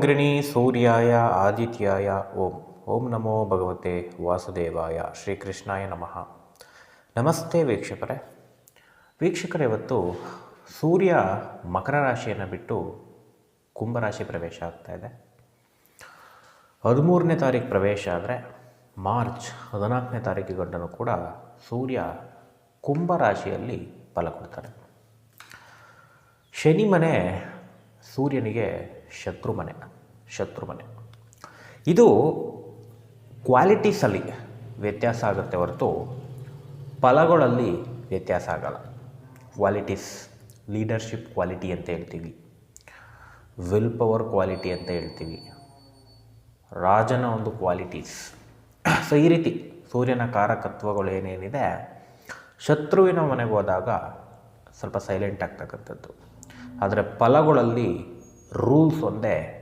ಅಂಗ್ರಿಣಿ ಸೂರ್ಯಾಯ ಆದಿತ್ಯಾಯ ಓಂ. ಓಂ ನಮೋ ಭಗವತೆ ವಾಸುದೇವಾಯ ಶ್ರೀಕೃಷ್ಣಾಯ ನಮಃ. ನಮಸ್ತೆ ವೀಕ್ಷಕರೇ. ವೀಕ್ಷಕರೇ, ಇವತ್ತು ಸೂರ್ಯ ಮಕರ ರಾಶಿಯನ್ನು ಬಿಟ್ಟು ಕುಂಭರಾಶಿ ಪ್ರವೇಶ ಆಗ್ತಾ ಇದೆ. ಹದಿಮೂರನೇ ತಾರೀಕು ಪ್ರವೇಶ ಆದರೆ ಮಾರ್ಚ್ ಹದಿನಾಲ್ಕನೇ ತಾರೀಕು ಗಂಟನೂ ಕೂಡ ಸೂರ್ಯ ಕುಂಭರಾಶಿಯಲ್ಲಿ ಫಲ ಕೊಡ್ತಾರೆ ಶನಿ ಮನೆ ಸೂರ್ಯನಿಗೆ ಶತ್ರು ಮನೆ ಶತ್ರು ಮನೆ ಇದು ಕ್ವಾಲಿಟೀಸಲ್ಲಿ ವ್ಯತ್ಯಾಸ ಆಗುತ್ತೆ ಹೊರತು ಫಲಗಳಲ್ಲಿ ವ್ಯತ್ಯಾಸ ಆಗಲ್ಲ. ಕ್ವಾಲಿಟೀಸ್ ಲೀಡರ್ಶಿಪ್ ಕ್ವಾಲಿಟಿ ಅಂತ ಹೇಳ್ತೀವಿ. ವಿಲ್ ಪವರ್ ಕ್ವಾಲಿಟಿ ಅಂತ ಹೇಳ್ತೀವಿ. ರಾಜನ ಒಂದು ಕ್ವಾಲಿಟೀಸ್ ಸೊ ಈ ರೀತಿ ಸೂರ್ಯನ ಕಾರಕತ್ವಗಳು ಏನೇನಿದೆ, ಶತ್ರುವಿನ ಮನೆಗೆ ಸ್ವಲ್ಪ ಸೈಲೆಂಟ್ ಆಗ್ತಕ್ಕಂಥದ್ದು. ಆದರೆ ಫಲಗಳಲ್ಲಿ ರೂಲ್ಸ್ ಒಂದೇ.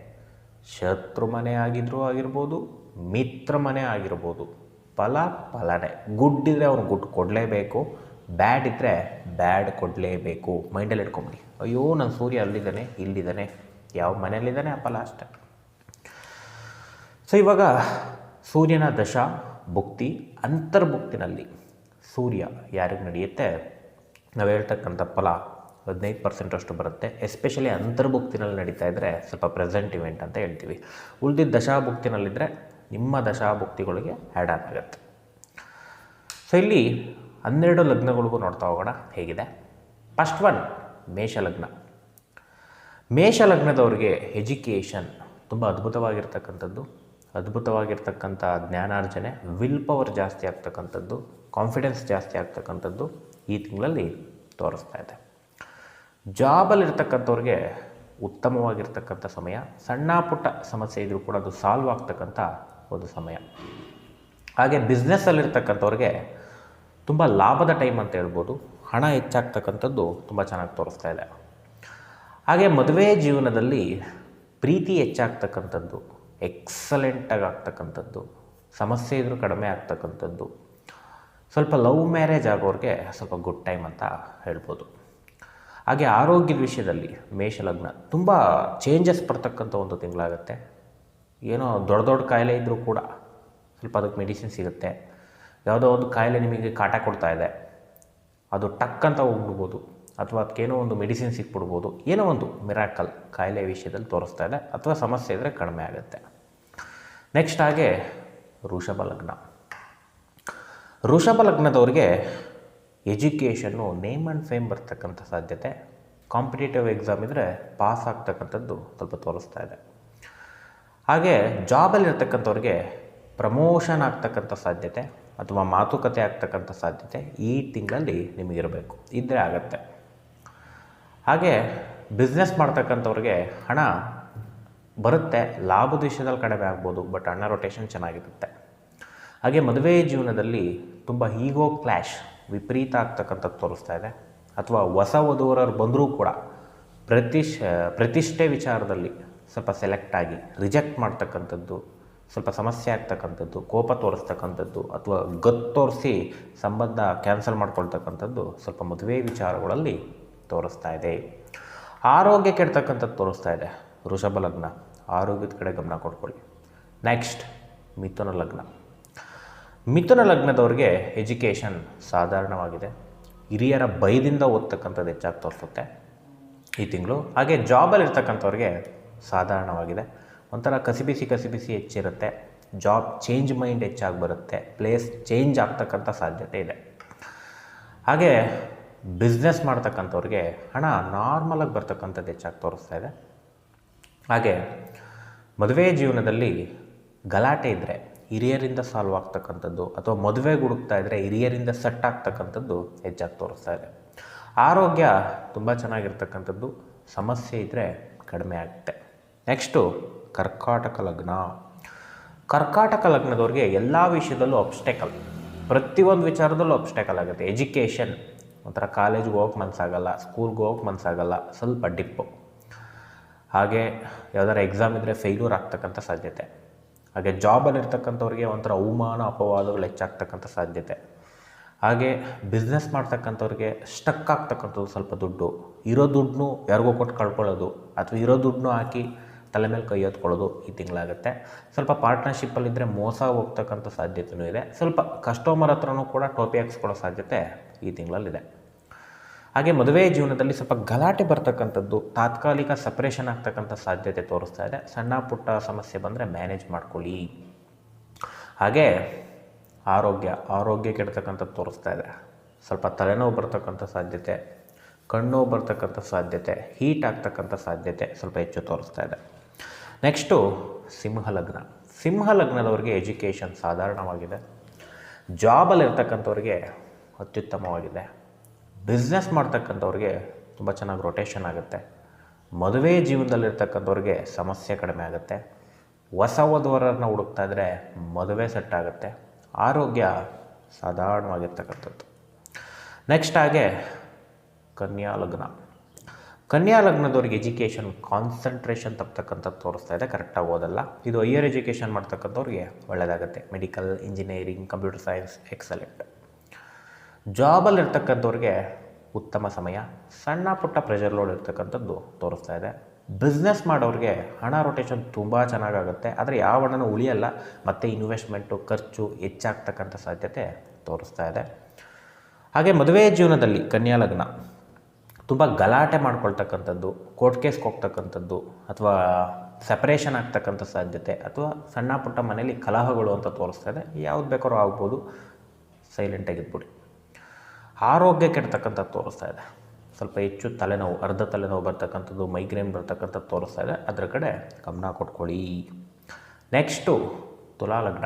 ಶತ್ರು ಮನೆ ಆಗಿದ್ರೂ ಆಗಿರ್ಬೋದು, ಮಿತ್ರ ಮನೆ ಆಗಿರ್ಬೋದು. ಫಲ ಫಲನೇ. ಗುಡ್ ಇದ್ದರೆ ಅವ್ನು ಗುಡ್ ಕೊಡಲೇಬೇಕು, ಬ್ಯಾಡ್ ಇದ್ದರೆ ಬ್ಯಾಡ್ ಕೊಡಲೇಬೇಕು. ಮೈಂಡಲ್ಲಿ ಇಟ್ಕೊಂಬಿಡಿ. ಅಯ್ಯೋ ನನ್ನ ಸೂರ್ಯ ಅಲ್ಲಿದ್ದಾನೆ, ಇಲ್ಲಿದ್ದಾನೆ. ಯಾವ ಮನೆಯಲ್ಲಿದ್ದಾನೆ? ಆ ಫಲ ಅಷ್ಟೆ. ಸೊ ಇವಾಗ ಸೂರ್ಯನ ದಶ, ಭುಕ್ತಿ, ಅಂತರ್ಭುಕ್ತಿನಲ್ಲಿ ಸೂರ್ಯ ಯಾರಿಗೆ ನಡೆಯುತ್ತೆ? ನಾವು ಹೇಳ್ತಕ್ಕಂಥ ಫಲ ಹದಿನೈದು ಪರ್ಸೆಂಟಷ್ಟು ಬರುತ್ತೆ. ಎಸ್ಪೆಷಲಿ ಅಂತರ್ಭುಕ್ತಿನಲ್ಲಿ ನಡೀತಾ ಇದ್ದರೆ ಸ್ವಲ್ಪ ಪ್ರೆಸೆಂಟ್ ಇವೆಂಟ್ ಅಂತ ಹೇಳ್ತೀವಿ. ಉಳಿದಿದ್ದ ದಶಾಭುಕ್ತಿನಲ್ಲಿದ್ದರೆ ನಿಮ್ಮ ದಶಾಭುಕ್ತಿಗಳಿಗೆ ಆ್ಯಡ್ ಆನ್ ಆಗುತ್ತೆ. ಸೊ ಇಲ್ಲಿ ಹನ್ನೆರಡು ಲಗ್ನಗಳಿಗೂ ನೋಡ್ತಾ ಹೋಗೋಣ. ಹೇಗಿದೆ? ಫಸ್ಟ್ ಒನ್ ಮೇಷ ಲಗ್ನ ಮೇಷ ಲಗ್ನದವ್ರಿಗೆ ಎಜುಕೇಷನ್ ತುಂಬ ಅದ್ಭುತವಾಗಿರ್ತಕ್ಕಂಥದ್ದು. ಅದ್ಭುತವಾಗಿರ್ತಕ್ಕಂಥ ಜ್ಞಾನಾರ್ಜನೆ ವಿಲ್ ಪವರ್ ಜಾಸ್ತಿ ಆಗ್ತಕ್ಕಂಥದ್ದು ಕಾನ್ಫಿಡೆನ್ಸ್ ಜಾಸ್ತಿ ಆಗ್ತಕ್ಕಂಥದ್ದು ಈ ತಿಂಗಳಲ್ಲಿ ತೋರಿಸ್ತಾ ಇದೆ. ಜಾಬಲ್ಲಿರ್ತಕ್ಕಂಥವ್ರಿಗೆ ಉತ್ತಮವಾಗಿರ್ತಕ್ಕಂಥ ಸಮಯ, ಸಣ್ಣ ಪುಟ್ಟ ಸಮಸ್ಯೆ ಇದ್ದರೂ ಕೂಡ ಅದು ಸಾಲ್ವ್ ಆಗ್ತಕ್ಕಂಥ ಒಂದು ಸಮಯ. ಹಾಗೆ ಬಿಸ್ನೆಸ್ಸಲ್ಲಿರ್ತಕ್ಕಂಥವ್ರಿಗೆ ತುಂಬ ಲಾಭದ ಟೈಮ್ ಅಂತ ಹೇಳ್ಬೋದು, ಹಣ ಹೆಚ್ಚಾಗ್ತಕ್ಕಂಥದ್ದು ತುಂಬ ಚೆನ್ನಾಗಿ ತೋರಿಸ್ತಾ ಇದೆ. ಹಾಗೆ ಮದುವೆ ಜೀವನದಲ್ಲಿ ಪ್ರೀತಿ ಹೆಚ್ಚಾಗ್ತಕ್ಕಂಥದ್ದು ಎಕ್ಸಲೆಂಟಾಗಿ ಆಗ್ತಕ್ಕಂಥದ್ದು, ಸಮಸ್ಯೆ ಇದ್ರೂ ಕಡಿಮೆ ಆಗ್ತಕ್ಕಂಥದ್ದು, ಸ್ವಲ್ಪ ಲವ್ ಮ್ಯಾರೇಜ್ ಆಗೋರಿಗೆ ಸ್ವಲ್ಪ ಗುಡ್ ಟೈಮ್ ಅಂತ ಹೇಳ್ಬೋದು. ಹಾಗೆ ಆರೋಗ್ಯದ ವಿಷಯದಲ್ಲಿ ಮೇಷಲಗ್ನ ತುಂಬ ಚೇಂಜಸ್ ಬರ್ತಕ್ಕಂಥ ಒಂದು ತಿಂಗಳಾಗುತ್ತೆ. ಏನೋ ದೊಡ್ಡ ದೊಡ್ಡ ಕಾಯಿಲೆ ಇದ್ದರೂ ಕೂಡ ಸ್ವಲ್ಪ ಅದಕ್ಕೆ ಮೆಡಿಸಿನ್ ಸಿಗುತ್ತೆ. ಯಾವುದೋ ಒಂದು ಕಾಯಿಲೆ ನಿಮಗೆ ಕಾಟ ಕೊಡ್ತಾ ಇದೆ. ಅದು ಟಕ್ ಅಂತ ಹೋಗ್ಬಿಡ್ಬೋದು. ಅಥವಾ ಅದಕ್ಕೇನೋ ಒಂದು ಮೆಡಿಸಿನ್ ಸಿಕ್ಬಿಡ್ಬೋದು. ಏನೋ ಒಂದು ಮಿರಾಕಲ್ ಕಾಯಿಲೆ ವಿಷಯದಲ್ಲಿ ತೋರಿಸ್ತಾ ಇದೆ. ಅಥವಾ ಸಮಸ್ಯೆ ಇದ್ದರೆ ಕಡಿಮೆ ಆಗುತ್ತೆ. ನೆಕ್ಸ್ಟ್ ಹಾಗೆ ಋಷಭ ಲಗ್ನ ಋಷಭ ಲಗ್ನದವ್ರಿಗೆ ಎಜುಕೇಷನ್ನು ನೇಮ್ ಆ್ಯಂಡ್ ಫೇಮ್ ಬರ್ತಕ್ಕಂಥ ಸಾಧ್ಯತೆ. ಕಾಂಪಿಟೇಟಿವ್ ಎಕ್ಸಾಮ್ ಇದ್ದರೆ ಪಾಸ್ ಆಗ್ತಕ್ಕಂಥದ್ದು ಸ್ವಲ್ಪ ತೋರಿಸ್ತಾ ಇದೆ. ಹಾಗೆ ಜಾಬಲ್ಲಿರ್ತಕ್ಕಂಥವ್ರಿಗೆ ಪ್ರಮೋಷನ್ ಆಗ್ತಕ್ಕಂಥ ಸಾಧ್ಯತೆ ಅಥವಾ ಮಾತುಕತೆ ಆಗ್ತಕ್ಕಂಥ ಸಾಧ್ಯತೆ ಈ ತಿಂಗಳಲ್ಲಿ ನಿಮಗಿರಬೇಕು. ಇದ್ದರೆ ಆಗತ್ತೆ. ಹಾಗೆ ಬಿಸ್ನೆಸ್ ಮಾಡ್ತಕ್ಕಂಥವ್ರಿಗೆ ಹಣ ಬರುತ್ತೆ. ಲಾಭ ದೇಶದಲ್ಲಿ ಕಡಿಮೆ ಆಗ್ಬೋದು, ಬಟ್ ಹಣ ರೊಟೇಷನ್ ಚೆನ್ನಾಗಿರುತ್ತೆ. ಹಾಗೆ ಮದುವೆ ಜೀವನದಲ್ಲಿ ತುಂಬ ಈಗೋ ಕ್ಲ್ಯಾಶ್ ವಿಪರೀತ ಆಗ್ತಕ್ಕಂಥದ್ದು ತೋರಿಸ್ತಾ ಇದೆ. ಅಥವಾ ಹೊಸ ವಧುವರರು ಬಂದರೂ ಕೂಡ ಪ್ರತಿಷ್, ಪ್ರತಿಷ್ಠೆ ವಿಚಾರದಲ್ಲಿ ಸ್ವಲ್ಪ ಸೆಲೆಕ್ಟ್ ಆಗಿ ರಿಜೆಕ್ಟ್ ಮಾಡ್ತಕ್ಕಂಥದ್ದು, ಸ್ವಲ್ಪ ಸಮಸ್ಯೆ ಆಗ್ತಕ್ಕಂಥದ್ದು, ಕೋಪ ತೋರಿಸ್ತಕ್ಕಂಥದ್ದು, ಅಥವಾ ಗತ್ತು ತೋರಿಸಿ ಸಂಬಂಧ ಕ್ಯಾನ್ಸಲ್ ಮಾಡ್ಕೊಳ್ತಕ್ಕಂಥದ್ದು ಸ್ವಲ್ಪ ಮದುವೆ ವಿಚಾರಗಳಲ್ಲಿ ತೋರಿಸ್ತಾ ಇದೆ. ಆರೋಗ್ಯ ಕೆಡ್ತಕ್ಕಂಥದ್ದು ತೋರಿಸ್ತಾ ಇದೆ. ವೃಷಭ ಲಗ್ನ. ಆರೋಗ್ಯದ ಕಡೆ ಗಮನ ಕೊಡ್ಕೊಳ್ಳಿ ನೆಕ್ಸ್ಟ್ ಮಿಥುನ ಲಗ್ನ. ಮಿಥುನ ಲಗ್ನದವ್ರಿಗೆ ಎಜುಕೇಷನ್ ಸಾಧಾರಣವಾಗಿದೆ. ಹಿರಿಯರ ಭಯದಿಂದ ಓದ್ತಕ್ಕಂಥದ್ದು ಹೆಚ್ಚಾಗಿ ತೋರಿಸುತ್ತೆ. ಈ ತಿಂಗಳು ಹಾಗೆ ಜಾಬಲ್ಲಿರ್ತಕ್ಕಂಥವ್ರಿಗೆ ಸಾಧಾರಣವಾಗಿದೆ. ಒಂಥರ ಕಸಿಬಿಸಿ ಕಸಿಬಿಸಿ ಹೆಚ್ಚಿರುತ್ತೆ. ಜಾಬ್ ಚೇಂಜ್ ಮೈಂಡ್ ಹೆಚ್ಚಾಗಿ ಬರುತ್ತೆ. ಪ್ಲೇಸ್ ಚೇಂಜ್ ಆಗ್ತಕ್ಕಂಥ ಸಾಧ್ಯತೆ ಇದೆ. ಹಾಗೆ ಬಿಸ್ನೆಸ್ ಮಾಡ್ತಕ್ಕಂಥವ್ರಿಗೆ ಹಣ ನಾರ್ಮಲಾಗಿ ಬರ್ತಕ್ಕಂಥದ್ದು ಹೆಚ್ಚಾಗಿ ತೋರಿಸ್ತಾ ಇದೆ. ಹಾಗೆ ಮದುವೆ ಜೀವನದಲ್ಲಿ ಗಲಾಟೆ ಇದ್ದರೆ ಹಿರಿಯರಿಂದ ಸಾಲ್ವ್ ಆಗ್ತಕ್ಕಂಥದ್ದು ಅಥವಾ ಮದುವೆಗೆ ಹುಡುಕ್ತಾ ಇದ್ದರೆ ಹಿರಿಯರಿಂದ ಸೆಟ್ ಆಗ್ತಕ್ಕಂಥದ್ದು ಹೆಚ್ಚಾಗಿ ತೋರಿಸ್ತಾ ಇದೆ. ಆರೋಗ್ಯ ತುಂಬ ಚೆನ್ನಾಗಿರ್ತಕ್ಕಂಥದ್ದು, ಸಮಸ್ಯೆ ಇದ್ದರೆ ಕಡಿಮೆ ಆಗುತ್ತೆ. ನೆಕ್ಸ್ಟು ಕರ್ಕಾಟಕ ಲಗ್ನ. ಕರ್ಕಾಟಕ ಲಗ್ನದವ್ರಿಗೆ ಎಲ್ಲ ವಿಷಯದಲ್ಲೂ ಅಬ್ಸ್ಟೆಕಲ್ ಪ್ರತಿಯೊಂದು ವಿಚಾರದಲ್ಲೂ ಅಬ್ಸ್ಟೆಕಲ್ ಆಗುತ್ತೆ. ಎಜುಕೇಷನ್ ಒಂಥರ ಕಾಲೇಜ್ಗೆ ಹೋಗೋಕೆ ಮನಸ್ಸಾಗಲ್ಲ ಸ್ಕೂಲ್ಗೆ ಹೋಗೋಕೆ ಮನಸ್ಸಾಗಲ್ಲ ಸ್ವಲ್ಪ ಡಿಪ್ಪು ಹಾಗೆ ಯಾವ್ದಾರು ಎಕ್ಸಾಮ್ ಇದ್ದರೆ ಫೇಲ್ಯೂರ್ ಆಗ್ತಕ್ಕಂಥ ಸಾಧ್ಯತೆ. ಹಾಗೆ ಜಾಬಲ್ಲಿರ್ತಕ್ಕಂಥವ್ರಿಗೆ ಒಂಥರ ಅವಮಾನ ಅಪವಾದಗಳು ಹೆಚ್ಚಾಗ್ತಕ್ಕಂಥ ಸಾಧ್ಯತೆ. ಹಾಗೆ ಬಿಸ್ನೆಸ್ ಮಾಡ್ತಕ್ಕಂಥವ್ರಿಗೆ ಸ್ಟಕ್ ಆಗ್ತಕ್ಕಂಥದ್ದು ಸ್ವಲ್ಪ ದುಡ್ಡು. ಇರೋ ದುಡ್ಡನ್ನು ಯಾರಿಗೋ ಕೊಟ್ಟು ಕಳ್ಕೊಳ್ಳೋದು ಅಥವಾ ಇರೋ ದುಡ್ಡನ್ನು ಹಾಕಿ ತಲೆ ಮೇಲೆ ಕೈ ಹೊತ್ಕೊಳ್ಳೋದು ಈ ತಿಂಗಳಾಗುತ್ತೆ. ಸ್ವಲ್ಪ ಪಾರ್ಟ್ನರ್ಶಿಪ್ಪಲ್ಲಿದ್ದರೆ ಮೋಸ ಹೋಗ್ತಕ್ಕಂಥ ಸಾಧ್ಯತೆಯೂ ಇದೆ. ಸ್ವಲ್ಪ ಕಸ್ಟಮರ್ ಹತ್ರನೂ ಕೂಡ ಟೋಪಿ ಹಾಕ್ಸ್ಕೊಳ್ಳೋ ಸಾಧ್ಯತೆ ಈ ತಿಂಗಳಲ್ಲಿದೆ. ಹಾಗೆ ಮದುವೆ ಜೀವನದಲ್ಲಿ ಸ್ವಲ್ಪ ಗಲಾಟೆ ಬರ್ತಕ್ಕಂಥದ್ದು, ತಾತ್ಕಾಲಿಕ ಸಪ್ರೇಷನ್ ಆಗ್ತಕ್ಕಂಥ ಸಾಧ್ಯತೆ ತೋರಿಸ್ತಾ ಇದೆ. ಸಣ್ಣ ಪುಟ್ಟ ಸಮಸ್ಯೆ ಬಂದರೆ ಮ್ಯಾನೇಜ್ ಮಾಡ್ಕೊಳ್ಳಿ. ಹಾಗೆ ಆರೋಗ್ಯ ಆರೋಗ್ಯ ಕೆಡ್ತಕ್ಕಂಥದ್ದು ತೋರಿಸ್ತಾ ಇದೆ. ಸ್ವಲ್ಪ ತಲೆನೋವು ಬರ್ತಕ್ಕಂಥ ಸಾಧ್ಯತೆ, ಕಣ್ಣು ಬರ್ತಕ್ಕಂಥ ಸಾಧ್ಯತೆ ಹೀಟ್ ಆಗ್ತಕ್ಕಂಥ ಸಾಧ್ಯತೆ ಸ್ವಲ್ಪ ಹೆಚ್ಚು ತೋರಿಸ್ತಾ ಇದೆ. ನೆಕ್ಸ್ಟು ಸಿಂಹ ಲಗ್ನ ಸಿಂಹ ಲಗ್ನದವ್ರಿಗೆ ಎಜುಕೇಷನ್ ಸಾಧಾರಣವಾಗಿದೆ ಜಾಬಲ್ಲಿರ್ತಕ್ಕಂಥವ್ರಿಗೆ ಅತ್ಯುತ್ತಮವಾಗಿದೆ. ಬಿಸ್ನೆಸ್ ಮಾಡ್ತಕ್ಕಂಥವ್ರಿಗೆ ತುಂಬ ಚೆನ್ನಾಗಿ ರೊಟೇಷನ್ ಆಗುತ್ತೆ. ಮದುವೆ ಜೀವನದಲ್ಲಿರ್ತಕ್ಕಂಥವ್ರಿಗೆ ಸಮಸ್ಯೆ ಕಡಿಮೆ ಆಗುತ್ತೆ. ಹೊಸ ವಧುವರನ್ನ ಹುಡುಕ್ತಾ ಇದ್ದರೆ ಮದುವೆ ಸೆಟ್ ಆಗುತ್ತೆ. ಆರೋಗ್ಯ ಸಾಧಾರಣವಾಗಿರ್ತಕ್ಕಂಥದ್ದು. ನೆಕ್ಸ್ಟ್ ಹಾಗೆ ಕನ್ಯಾ ಲಗ್ನ. ಕನ್ಯಾ ಲಗ್ನದವ್ರಿಗೆ ಎಜುಕೇಷನ್ ಕಾನ್ಸಂಟ್ರೇಷನ್ ತಪ್ಪತಕ್ಕಂಥದ್ದು ತೋರಿಸ್ತಾ ಇದೆ. ಕರೆಕ್ಟಾಗಿ ಓದಲ್ಲ. ಇದು ಹೈಯರ್ ಎಜುಕೇಷನ್ ಮಾಡ್ತಕ್ಕಂಥವ್ರಿಗೆ ಒಳ್ಳೆಯದಾಗುತ್ತೆ medical engineering computer science excellent ಜಾಬಲ್ಲಿರ್ತಕ್ಕಂಥವ್ರಿಗೆ ಉತ್ತಮ ಸಮಯ, ಸಣ್ಣ ಪುಟ್ಟ ಪ್ರೆಷರ್ ಲೋಡ್ ಇರ್ತಕ್ಕಂಥದ್ದು ತೋರಿಸ್ತಾ ಇದೆ. ಬಿಸ್ನೆಸ್ ಮಾಡೋರಿಗೆ ಹಣ ರೊಟೇಷನ್ ತುಂಬ ಚೆನ್ನಾಗಾಗುತ್ತೆ. ಆದರೆ ಯಾವ ಹಣನೂ ಉಳಿಯಲ್ಲ, ಮತ್ತು ಇನ್ವೆಸ್ಟ್ಮೆಂಟು ಖರ್ಚು ಹೆಚ್ಚಾಗ್ತಕ್ಕಂಥ ಸಾಧ್ಯತೆ ತೋರಿಸ್ತಾ ಇದೆ. ಹಾಗೆ ಮದುವೆ ಜೀವನದಲ್ಲಿ ಕನ್ಯಾ ಲಗ್ನ. ತುಂಬ ಗಲಾಟೆ ಮಾಡ್ಕೊಳ್ತಕ್ಕಂಥದ್ದು ಕೋರ್ಟ್ ಕೇಸ್ಗೆ ಹೋಗ್ತಕ್ಕಂಥದ್ದು, ಅಥವಾ ಸೆಪರೇಷನ್ ಆಗ್ತಕ್ಕಂಥ ಸಾಧ್ಯತೆ, ಅಥವಾ ಸಣ್ಣ ಪುಟ್ಟ ಮನೆಯಲ್ಲಿ ಕಲಹಗಳು ಅಂತ ತೋರಿಸ್ತಾ ಇದೆ. ಯಾವ್ದು ಬೇಕಾದ್ರೂ ಆಗ್ಬೋದು. ಸೈಲೆಂಟಾಗಿದ್ಬಿಡಿ ಆರೋಗ್ಯ ಕೆಡ್ತಕ್ಕಂಥದ್ದು ತೋರಿಸ್ತಾ ಇದೆ. ಸ್ವಲ್ಪ ಹೆಚ್ಚು ತಲೆನೋವು, ಅರ್ಧ ತಲೆನೋವು ಬರ್ತಕ್ಕಂಥದ್ದು ಮೈಗ್ರೇನ್ ಬರ್ತಕ್ಕಂಥದ್ದು ತೋರಿಸ್ತಾ ಇದೆ. ಅದರ ಕಡೆ ಗಮನ ಕೊಟ್ಕೊಳ್ಳಿ. ನೆಕ್ಸ್ಟು ತುಲಾ ಲಗ್ನ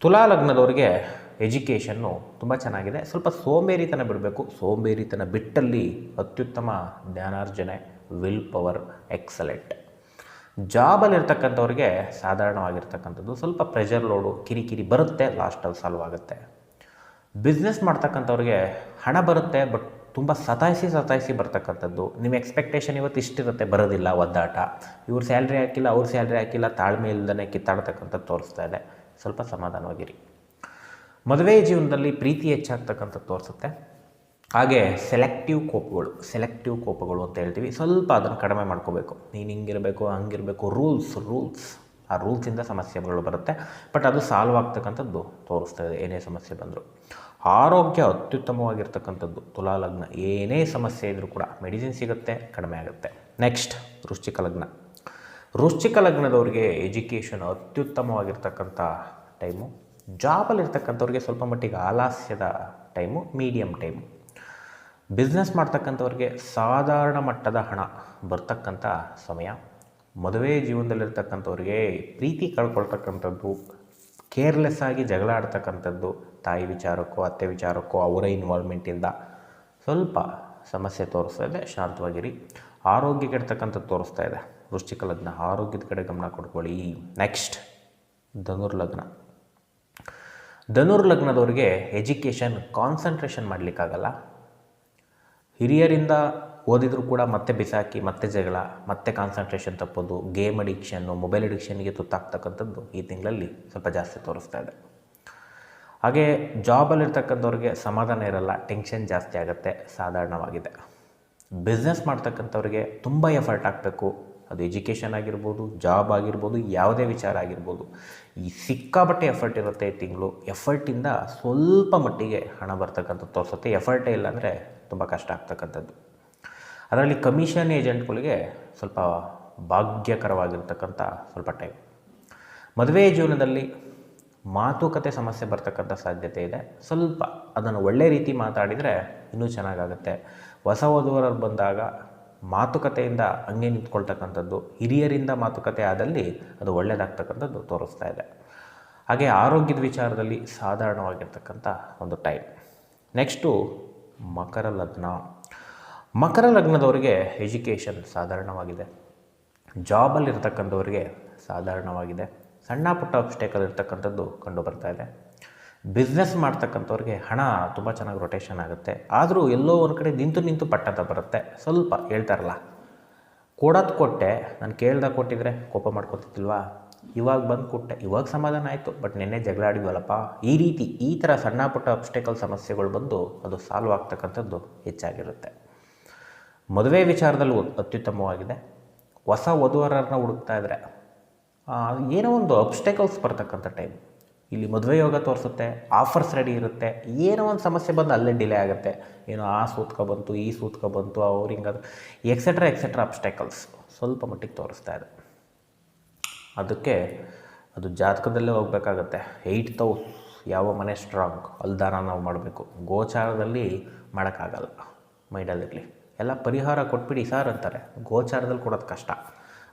ತುಲಾ ಲಗ್ನದವ್ರಿಗೆ ಎಜುಕೇಷನ್ನು ತುಂಬ ಚೆನ್ನಾಗಿದೆ. ಸ್ವಲ್ಪ ಸೋಂಬೇರಿತನ ಬಿಡಬೇಕು. ಸೋಂಬೇರಿತನ ಬಿಟ್ಟಲ್ಲಿ ಅತ್ಯುತ್ತಮ ಜ್ಞಾನಾರ್ಜನೆ ವಿಲ್ ಪವರ್ ಎಕ್ಸಲೆಂಟ್ ಜಾಬಲ್ಲಿರ್ತಕ್ಕಂಥವ್ರಿಗೆ ಸಾಧಾರಣವಾಗಿರ್ತಕ್ಕಂಥದ್ದು ಸ್ವಲ್ಪ ಪ್ರೆಷರ್ ಲೋಡು ಕಿರಿಕಿರಿ ಬರುತ್ತೆ ಲಾಸ್ಟಲ್ಲಿ ಸಾಲ್ವ್ ಆಗುತ್ತೆ. ಬಿಸ್ನೆಸ್ ಮಾಡ್ತಕ್ಕಂಥವ್ರಿಗೆ ಹಣ ಬರುತ್ತೆ, ಬಟ್ ತುಂಬ ಸತಾಯಿಸಿ ಸತಾಯಿಸಿ ಬರ್ತಕ್ಕಂಥದ್ದು. ನಿಮ್ಮ ಎಕ್ಸ್ಪೆಕ್ಟೇಷನ್ ಇವತ್ತು ಇಷ್ಟಿರುತ್ತೆ, ಬರೋದಿಲ್ಲ ಒದ್ದಾಟ. ಇವ್ರ ಸ್ಯಾಲ್ರಿ ಹಾಕಿಲ್ಲ, ಅವ್ರ ಸ್ಯಾಲ್ರಿ ಹಾಕಿಲ್ಲ, ತಾಳ್ಮೆ ಇಲ್ಲದೇ ಕಿತ್ತಾಡ್ತಕ್ಕಂಥದ್ದು ತೋರಿಸ್ತಾ ಇದೆ. ಸ್ವಲ್ಪ ಸಮಾಧಾನವಾಗಿರಿ. ಮದುವೆ ಜೀವನದಲ್ಲಿ ಪ್ರೀತಿ ಹೆಚ್ಚಾಗ್ತಕ್ಕಂಥದ್ದು ತೋರಿಸುತ್ತೆ. ಹಾಗೆ ಸೆಲೆಕ್ಟಿವ್ ಕೋಪಗಳು ಸೆಲೆಕ್ಟಿವ್ ಕೋಪಗಳು ಅಂತ ಹೇಳ್ತೀವಿ. ಸ್ವಲ್ಪ ಅದನ್ನು ಕಡಿಮೆ ಮಾಡ್ಕೋಬೇಕು. ನೀನು ಹಿಂಗಿರಬೇಕು, ಹಂಗಿರಬೇಕು ರೂಲ್ಸ್ ರೂಲ್ಸ್ ಆ ರೂಲ್ಸಿಂದ ಸಮಸ್ಯೆಗಳು ಬರುತ್ತೆ. ಬಟ್ ಅದು ಸಾಲ್ವ್ ಆಗ್ತಕ್ಕಂಥದ್ದು ತೋರಿಸ್ತಾ ಇದೆ. ಏನೇ ಸಮಸ್ಯೆ ಬಂದರೂ. ಆರೋಗ್ಯ ಅತ್ಯುತ್ತಮವಾಗಿರ್ತಕ್ಕಂಥದ್ದು, ತುಲಾ ಲಗ್ನ. ಏನೇ ಸಮಸ್ಯೆ ಇದ್ದರೂ ಕೂಡ ಮೆಡಿಸಿನ್ ಸಿಗುತ್ತೆ, ಕಡಿಮೆ ಆಗುತ್ತೆ. ನೆಕ್ಸ್ಟ್ ವೃಶ್ಚಿಕ ಲಗ್ನ. ವೃಶ್ಚಿಕ ಲಗ್ನದವ್ರಿಗೆ ಎಜುಕೇಷನ್ ಅತ್ಯುತ್ತಮವಾಗಿರ್ತಕ್ಕಂಥ ಟೈಮು, ಜಾಬಲ್ಲಿರ್ತಕ್ಕಂಥವ್ರಿಗೆ ಸ್ವಲ್ಪ ಮಟ್ಟಿಗೆ ಆಲಾಸ್ಯದ ಟೈಮು ಮೀಡಿಯಮ್ ಟೈಮು. ಬಿಸ್ನೆಸ್ ಮಾಡ್ತಕ್ಕಂಥವ್ರಿಗೆ ಸಾಧಾರಣ ಮಟ್ಟದ ಹಣ ಬರ್ತಕ್ಕಂಥ ಸಮಯ. ಮದುವೆ ಜೀವನದಲ್ಲಿರ್ತಕ್ಕಂಥವ್ರಿಗೆ ಪ್ರೀತಿ ಕಳ್ಕೊಳ್ತಕ್ಕಂಥದ್ದು ಕೇರ್ಲೆಸ್ ಆಗಿ ಜಗಳ ಆಡ್ತಕ್ಕಂಥದ್ದು, ತಾಯಿ ವಿಚಾರಕ್ಕೋ, ಅತ್ತೆ ವಿಚಾರಕ್ಕೋ, ಅವರ ಇನ್ವಾಲ್ವ್ಮೆಂಟಿಂದ ಸ್ವಲ್ಪ ಸಮಸ್ಯೆ ತೋರಿಸ್ತಾ ಇದೆ. ಶಾಂತವಾಗಿರಿ. ಆರೋಗ್ಯ ಕೆಡ್ತಕ್ಕಂಥದ್ದು ತೋರಿಸ್ತಾ ಇದೆ. ವೃಶ್ಚಿಕ ಲಗ್ನ, ಆರೋಗ್ಯದ ಕಡೆ ಗಮನ ಕೊಡ್ಕೊಳ್ಳಿ ನೆಕ್ಸ್ಟ್ ಧನುರ್ಲಗ್ನ ಲಗ್ನ. ಧನುರ್ ಲಗ್ನದವ್ರಿಗೆ ಎಜುಕೇಷನ್ ಕಾನ್ಸಂಟ್ರೇಷನ್ ಮಾಡಲಿಕ್ಕಾಗಲ್ಲ. ಹಿರಿಯರಿಂದ ಓದಿದರೂ ಕೂಡ ಮತ್ತೆ ಬಿಸಾಕಿ, ಮತ್ತೆ ಜಗಳ, ಮತ್ತೆ ಕಾನ್ಸಂಟ್ರೇಷನ್ ತಪ್ಪೋದು ಗೇಮ್ ಅಡಿಕ್ಷನ್ನು ಮೊಬೈಲ್ ಅಡಿಕ್ಷನ್ಗೆ ತುತ್ತಾಗ್ತಕ್ಕಂಥದ್ದು ಈ ತಿಂಗಳಲ್ಲಿ ಸ್ವಲ್ಪ ಜಾಸ್ತಿ ತೋರಿಸ್ತಾ ಇದೆ. ಹಾಗೆ ಜಾಬಲ್ಲಿರ್ತಕ್ಕಂಥವ್ರಿಗೆ ಸಮಾಧಾನ ಇರಲ್ಲ ಟೆನ್ಷನ್ ಜಾಸ್ತಿ ಆಗುತ್ತೆ, ಸಾಧಾರಣವಾಗಿದೆ. ಬಿಸ್ನೆಸ್ ಮಾಡ್ತಕ್ಕಂಥವ್ರಿಗೆ ತುಂಬ ಎಫರ್ಟ್ ಹಾಕಬೇಕು ಅದು ಎಜುಕೇಷನ್ ಆಗಿರ್ಬೋದು ಜಾಬ್ ಆಗಿರ್ಬೋದು, ಯಾವುದೇ ವಿಚಾರ ಆಗಿರ್ಬೋದು. ಈ ಸಿಕ್ಕಾಬಟ್ಟೆ ಎಫರ್ಟ್ ಇರುತ್ತೆ ಈ ತಿಂಗಳು. ಎಫರ್ಟಿಂದ ಸ್ವಲ್ಪ ಮಟ್ಟಿಗೆ ಹಣ ಬರ್ತಕ್ಕಂಥದ್ದು ತೋರಿಸುತ್ತೆ. ಎಫರ್ಟೇ ಇಲ್ಲ ಅಂದರೆ ತುಂಬ ಕಷ್ಟ ಆಗ್ತಕ್ಕಂಥದ್ದು. ಅದರಲ್ಲಿ ಕಮಿಷನ್ ಏಜೆಂಟ್ಗಳಿಗೆ ಸ್ವಲ್ಪ ಭಾಗ್ಯಕರವಾಗಿರ್ತಕ್ಕಂಥ ಸ್ವಲ್ಪ ಟೈಮ್ ಮದುವೆ ಜೀವನದಲ್ಲಿ ಮಾತುಕತೆ ಸಮಸ್ಯೆ ಬರ್ತಕ್ಕಂಥ ಸಾಧ್ಯತೆ ಇದೆ. ಸ್ವಲ್ಪ ಅದನ್ನು ಒಳ್ಳೆ ರೀತಿ ಮಾತಾಡಿದರೆ ಇನ್ನೂ ಚೆನ್ನಾಗಾಗುತ್ತೆ. ಹೊಸ ವಧುವರರು ಬಂದಾಗ ಮಾತುಕತೆಯಿಂದ ಹಂಗೆ ನಿಂತ್ಕೊಳ್ತಕ್ಕಂಥದ್ದು, ಹಿರಿಯರಿಂದ ಮಾತುಕತೆ ಆದಲ್ಲಿ ಅದು ಒಳ್ಳೆಯದಾಗ್ತಕ್ಕಂಥದ್ದು ತೋರಿಸ್ತಾ ಇದೆ. ಹಾಗೆ ಆರೋಗ್ಯದ ವಿಚಾರದಲ್ಲಿ ಸಾಧಾರಣವಾಗಿರ್ತಕ್ಕಂಥ ಒಂದು ಟೈಮ್ ನೆಕ್ಸ್ಟು ಮಕರ ಲಗ್ನ. ಮಕರ ಲಗ್ನದವರಿಗೆ ಎಜುಕೇಷನ್ ಸಾಧಾರಣವಾಗಿದೆ. ಜಾಬಲ್ಲಿರ್ತಕ್ಕಂಥವ್ರಿಗೆ ಸಾಧಾರಣವಾಗಿದೆ. ಸಣ್ಣ ಪುಟ್ಟ ಅಬ್ಸ್ಟೇಕಲ್ ಇರ್ತಕ್ಕಂಥದ್ದು ಕಂಡು ಬರ್ತಾ ಇದೆ. ಬಿಸ್ನೆಸ್ ಮಾಡ್ತಕ್ಕಂಥವ್ರಿಗೆ ಹಣ ತುಂಬ ಚೆನ್ನಾಗಿ ರೊಟೇಷನ್ ಆಗುತ್ತೆ. ಆದರೂ ಎಲ್ಲೋ ಒಂದು ಕಡೆ ನಿಂತು ನಿಂತು ಪಟ್ಟಂತ ಬರುತ್ತೆ. ಸ್ವಲ್ಪ ಹೇಳ್ತಾರಲ್ಲ ಕೊಡೋದು ಕೊಟ್ಟೆ, ನಾನು ಕೇಳ್ದಾ ಕೊಟ್ಟಿದ್ರೆ ಕೋಪ ಮಾಡ್ಕೊತಿದ್ದಿಲ್ವಾ? ಇವಾಗ ಬಂದು ಕೊಟ್ಟೆ, ಇವಾಗ ಸಮಾಧಾನ ಆಯಿತು. ಬಟ್ ನಿನ್ನೆ ಜಗಳ ಆಡಿದ್ವಲ್ಲಪ್ಪ. ಈ ರೀತಿ ಈ ಥರ ಸಣ್ಣ ಪುಟ್ಟ ಅಬ್ಸ್ಟೇಕಲ್ ಸಮಸ್ಯೆಗಳು ಬಂದು ಅದು ಸಾಲ್ವ್ ಆಗ್ತಕ್ಕಂಥದ್ದು ಹೆಚ್ಚಾಗಿರುತ್ತೆ. ಮದುವೆ ವಿಚಾರದಲ್ಲೂ ಅತ್ಯುತ್ತಮವಾಗಿದೆ. ಹೊಸ ವಧುವರರನ್ನ ಹುಡುಕ್ತಾ ಇದ್ದರೆ ಏನೋ ಒಂದು ಅಬ್ಸ್ಟೆಕಲ್ಸ್ ಬರ್ತಕ್ಕಂಥ ಟೈಮ್ ಇಲ್ಲಿ ಮದುವೆ ಯೋಗ ತೋರಿಸುತ್ತೆ ಆಫರ್ಸ್ ರೆಡಿ ಇರುತ್ತೆ, ಏನೋ ಒಂದು ಸಮಸ್ಯೆ ಬಂದು ಅಲ್ಲೇ ಡಿಲೇ ಆಗುತ್ತೆ. ಏನೋ ಆ ಸೂತ್ಕ ಬಂತು, ಈ ಸೂತ್ಕ ಬಂತು, ಅವ್ರು ಹಿಂಗದು ಎಕ್ಸೆಟ್ರಾ ಎಕ್ಸೆಟ್ರಾ ಅಬ್ಸ್ಟೆಕಲ್ಸ್ ಸ್ವಲ್ಪ ಮಟ್ಟಿಗೆ ತೋರಿಸ್ತಾ ಇದೆ. ಅದಕ್ಕೆ ಅದು ಜಾತಕದಲ್ಲೇ ಹೋಗಬೇಕಾಗತ್ತೆ. ಏಯ್ಟ್ ತೌ, ಯಾವ ಮನೆ ಸ್ಟ್ರಾಂಗ್ ಅಲ್ದಾನ ನಾವು ಮಾಡಬೇಕು. ಗೋಚಾರದಲ್ಲಿ ಮಾಡೋಕ್ಕಾಗಲ್ಲ. ಮೈಂಡಲ್ಲಿರಲಿ ಎಲ್ಲ ಪರಿಹಾರ ಕೊಟ್ಬಿಡಿ ಸರ್ ಅಂತಾರೆ. ಗೋಚಾರದಲ್ಲಿ ಕೊಡೋದು ಕಷ್ಟ.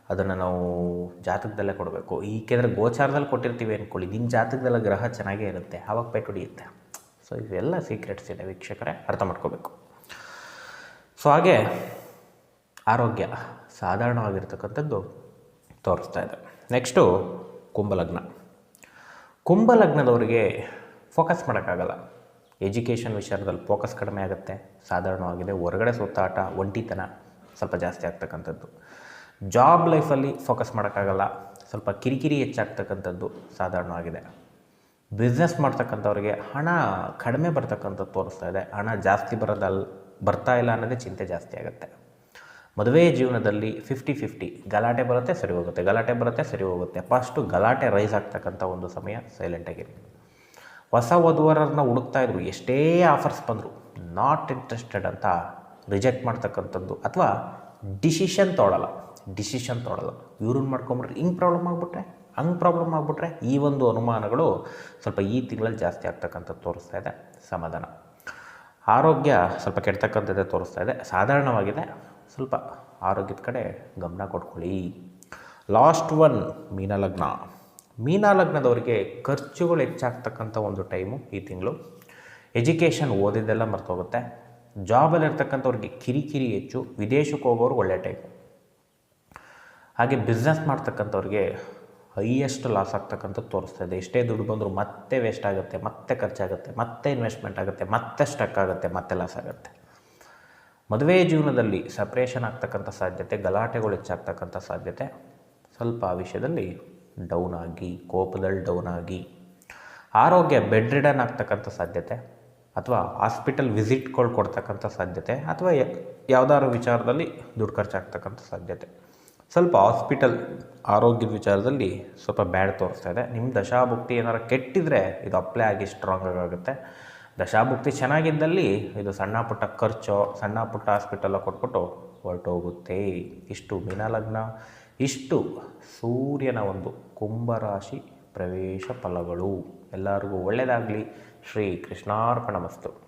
ಅದನ್ನು ನಾವು ಜಾತಕದಲ್ಲೇ ಕೊಡಬೇಕು. ಏಕೆಂದರೆ ಗೋಚಾರದಲ್ಲಿ ಕೊಟ್ಟಿರ್ತೀವಿ ಅಂದ್ಕೊಳ್ಳಿ ನಿಮ್ಮ ಜಾತಕದಲ್ಲ ಗ್ರಹ ಚೆನ್ನಾಗೇ ಇರುತ್ತೆ. ಆವಾಗ ಪೆಟ್ಟು ಹೊಡಿಯುತ್ತೆ. ಸೊ ಇವೆಲ್ಲ ಸೀಕ್ರೆಟ್ಸ್ ಇದೆ ವೀಕ್ಷಕರೇ. ಅರ್ಥ ಮಾಡ್ಕೋಬೇಕು. ಸೊ ಹಾಗೆ ಆರೋಗ್ಯ ಸಾಧಾರಣವಾಗಿರ್ತಕ್ಕಂಥದ್ದು ತೋರಿಸ್ತಾ ಇದೆ. ನೆಕ್ಸ್ಟು ಕುಂಭಲಗ್ನ. ಕುಂಭಲಗ್ನದವರಿಗೆ ಫೋಕಸ್ ಮಾಡೋಕ್ಕಾಗಲ್ಲ. ಎಜುಕೇಷನ್ ವಿಚಾರದಲ್ಲಿ ಫೋಕಸ್ ಕಡಿಮೆ ಆಗುತ್ತೆ. ಸಾಧಾರಣವಾಗಿದೆ. ಹೊರಗಡೆ ಸುತ್ತಾಟ ಒಂಟಿತನ ಸ್ವಲ್ಪ ಜಾಸ್ತಿ ಆಗ್ತಕ್ಕಂಥದ್ದು. ಜಾಬ್ ಲೈಫಲ್ಲಿ ಫೋಕಸ್ ಮಾಡೋಕ್ಕಾಗಲ್ಲ. ಸ್ವಲ್ಪ ಕಿರಿಕಿರಿ ಹೆಚ್ಚಾಗ್ತಕ್ಕಂಥದ್ದು ಸಾಧಾರಣವಾಗಿದೆ. ಬಿಸ್ನೆಸ್ ಮಾಡ್ತಕ್ಕಂಥವ್ರಿಗೆ ಹಣ ಕಡಿಮೆ ಬರ್ತಕ್ಕಂಥದ್ದು ತೋರಿಸ್ತಾ ಇದೆ. ಹಣ ಜಾಸ್ತಿ ಬರೋದಲ್ಲ ಬರ್ತಾ ಇಲ್ಲ ಅನ್ನೋದೇ ಚಿಂತೆ ಜಾಸ್ತಿ ಆಗುತ್ತೆ. ಮದುವೆ ಜೀವನದಲ್ಲಿ ಫಿಫ್ಟಿ ಫಿಫ್ಟಿ ಗಲಾಟೆ ಬರುತ್ತೆ, ಸರಿ ಹೋಗುತ್ತೆ. ಗಲಾಟೆ ಬರುತ್ತೆ, ಸರಿ ಹೋಗುತ್ತೆ. ಫಸ್ಟು ಗಲಾಟೆ ರೈಸ್ ಆಗ್ತಕ್ಕಂಥ ಒಂದು ಸಮಯ ಸೈಲೆಂಟಾಗಿರಿ ಹೊಸ ವಧುವರರನ್ನ ಹುಡುಕ್ತಾ ಇದ್ರು, ಎಷ್ಟೇ ಆಫರ್ಸ್ ಬಂದರು ನಾಟ್ ಇಂಟ್ರೆಸ್ಟೆಡ್ ಅಂತ ರಿಜೆಕ್ಟ್ ಮಾಡ್ತಕ್ಕಂಥದ್ದು ಅಥವಾ ಡಿಸಿಷನ್ ತೊಗೊಳಲ್ಲ ಡಿಸಿಷನ್ ತೊಗೊಳಲ್ಲ. ಇವ್ರನ್ನ ಮಾಡ್ಕೊಂಬಿಟ್ರೆ ಹಿಂಗೆ ಪ್ರಾಬ್ಲಮ್ ಆಗಿಬಿಟ್ರೆ, ಹಂಗೆ ಪ್ರಾಬ್ಲಮ್ ಆಗಿಬಿಟ್ರೆ ಈ ಒಂದು ಅನುಮಾನಗಳು ಸ್ವಲ್ಪ ಈ ತಿಂಗಳಲ್ಲಿ ಜಾಸ್ತಿ ಆಗ್ತಕ್ಕಂಥದ್ದು ತೋರಿಸ್ತಾ ಇದೆ, ಸಮಾಧಾನ. ಆರೋಗ್ಯ ಸ್ವಲ್ಪ ಕೆಡ್ತಕ್ಕಂಥದ್ದೇ ತೋರಿಸ್ತಾ ಇದೆ, ಸಾಧಾರಣವಾಗಿದೆ, ಸ್ವಲ್ಪ ಆರೋಗ್ಯದ ಕಡೆ ಗಮನ ಕೊಟ್ಕೊಳ್ಳಿ. Last one ಮೀನಲಗ್ನ. ಮೀನಲಗ್ನದವರಿಗೆ ಖರ್ಚುಗಳು ಹೆಚ್ಚಾಗ್ತಕ್ಕಂಥ ಒಂದು ಟೈಮು ಈ ತಿಂಗಳು. ಎಜುಕೇಷನ್ ಓದಿದ್ದೆಲ್ಲ ಮರ್ತೋಗುತ್ತೆ. ಜಾಬಲ್ಲಿ ಇರ್ತಕ್ಕಂಥವ್ರಿಗೆ ಕಿರಿಕಿರಿ ಹೆಚ್ಚು, ವಿದೇಶಕ್ಕೆ ಹೋಗೋರು ಒಳ್ಳೆ ಟೈಮು ಹಾಗೆ ಬಿಸ್ನೆಸ್ ಮಾಡ್ತಕ್ಕಂಥವ್ರಿಗೆ ಹೈಯೆಸ್ಟ್ ಲಾಸ್ ಆಗ್ತಕ್ಕಂಥದ್ದು ತೋರಿಸ್ತಾ ಇದೆ. ಎಷ್ಟೇ ದುಡ್ಡು ಬಂದರೂ ಮತ್ತೆ ವೇಸ್ಟ್ ಆಗುತ್ತೆ, ಮತ್ತೆ ಖರ್ಚಾಗುತ್ತೆ, ಮತ್ತೆ ಇನ್ವೆಸ್ಟ್ಮೆಂಟ್ ಆಗುತ್ತೆ, ಮತ್ತೆ ಸ್ಟಕ್ ಆಗುತ್ತೆ, ಮತ್ತೆ ಲಾಸ್ ಆಗುತ್ತೆ. ಮದುವೆ ಜೀವನದಲ್ಲಿ ಸಪ್ರೇಷನ್ ಆಗ್ತಕ್ಕಂಥ ಸಾಧ್ಯತೆ, ಗಲಾಟೆಗಳು ಹೆಚ್ಚಾಗ್ತಕ್ಕಂಥ ಸಾಧ್ಯತೆ ಸ್ವಲ್ಪ ಆ ವಿಷಯದಲ್ಲಿ ಡೌನ್ ಆಗಿ ಕೋಪದಲ್ಲಿ ಡೌನ್ ಆಗಿ ಆರೋಗ್ಯ ಬೆಡ್ ರಿಡನ್ ಆಗ್ತಕ್ಕಂಥ ಸಾಧ್ಯತೆ ಅಥವಾ ಹಾಸ್ಪಿಟಲ್ ವಿಸಿಟ್ಗಳು ಕೊಡ್ತಕ್ಕಂಥ ಸಾಧ್ಯತೆ ಅಥವಾ ಯಾವುದಾದ್ರು ವಿಚಾರದಲ್ಲಿ ದುಡ್ಡು ಖರ್ಚಾಗ್ತಕ್ಕಂಥ ಸಾಧ್ಯತೆ. ಸ್ವಲ್ಪ ಹಾಸ್ಪಿಟಲ್ ಆರೋಗ್ಯದ ವಿಚಾರದಲ್ಲಿ ಸ್ವಲ್ಪ ಬ್ಯಾಡ್ ತೋರಿಸ್ತಾ ಇದೆ. ನಿಮ್ಮ ದಶಾಭುಕ್ತಿ ಏನಾರು ಕೆಟ್ಟಿದ್ರೆ ಇದು ಅಪ್ಲೈ ಆಗಿ ಸ್ಟ್ರಾಂಗ್ ಆಗುತ್ತೆ. ದಶಾಭುಕ್ತಿ ಚೆನ್ನಾಗಿದ್ದಲ್ಲಿ ಇದು ಸಣ್ಣ ಪುಟ್ಟ ಖರ್ಚು, ಸಣ್ಣ ಪುಟ್ಟ ಹಾಸ್ಪಿಟಲ್ಲ ಕೊಟ್ಬಿಟ್ಟು ಹೊರಟೋಗುತ್ತೆ. ಇಷ್ಟು ಮೀನಲಗ್ನ ಇಷ್ಟು ಸೂರ್ಯನ ಒಂದು ಕುಂಭರಾಶಿ ಪ್ರವೇಶ ಫಲಗಳು. ಎಲ್ಲರಿಗೂ ಒಳ್ಳೆಯದಾಗಲಿ ಶ್ರೀ ಕೃಷ್ಣಾರ್ಪಣ ಮಸ್ತು.